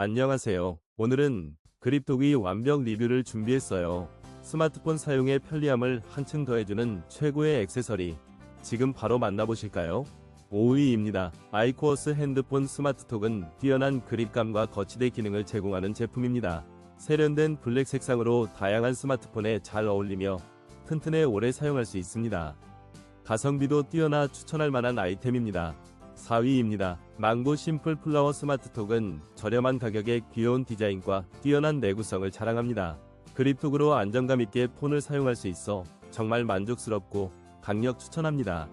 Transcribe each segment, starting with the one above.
안녕하세요. 오늘은 그립톡이 완벽 리뷰를 준비했어요. 스마트폰 사용의 편리함을 한층 더해주는 최고의 액세서리. 지금 바로 만나보실까요? 5위입니다. 아이코어스 핸드폰 스마트톡은 뛰어난 그립감과 거치대 기능을 제공하는 제품입니다. 세련된 블랙 색상으로 다양한 스마트폰에 잘 어울리며 튼튼해 오래 사용할 수 있습니다. 가성비도 뛰어나 추천할 만한 아이템입니다. 4위입니다. 망고 심플 플라워 스마트톡은 저렴한 가격에 귀여운 디자인과 뛰어난 내구성을 자랑합니다. 그립톡으로 안정감 있게 폰을 사용할 수 있어 정말 만족스럽고 강력 추천합니다.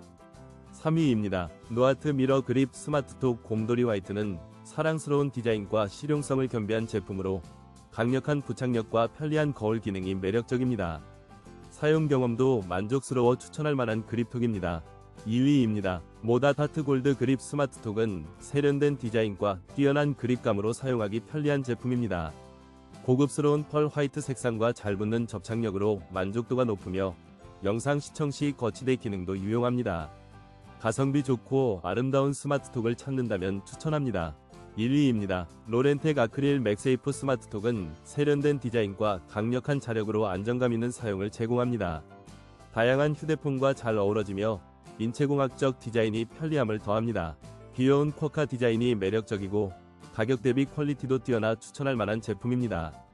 3위입니다. 노아트 미러 그립 스마트톡 곰돌이 화이트는 사랑스러운 디자인과 실용성을 겸비한 제품으로 강력한 부착력과 편리한 거울 기능이 매력적입니다. 사용 경험도 만족스러워 추천할 만한 그립톡입니다. 2위입니다. 모다 타트 골드 그립 스마트톡은 세련된 디자인과 뛰어난 그립감으로 사용하기 편리한 제품입니다. 고급스러운 펄 화이트 색상과 잘 붙는 접착력으로 만족도가 높으며 영상 시청 시 거치대 기능도 유용합니다. 가성비 좋고 아름다운 스마트톡을 찾는다면 추천합니다. 1위입니다. 로렌텍 아크릴 맥세이프 스마트톡은 세련된 디자인과 강력한 자력으로 안정감 있는 사용을 제공합니다. 다양한 휴대폰과 잘 어우러지며 인체공학적 디자인이 편리함을 더합니다. 귀여운 쿼카 디자인이 매력적이고 가격 대비 퀄리티도 뛰어나 추천할 만한 제품입니다.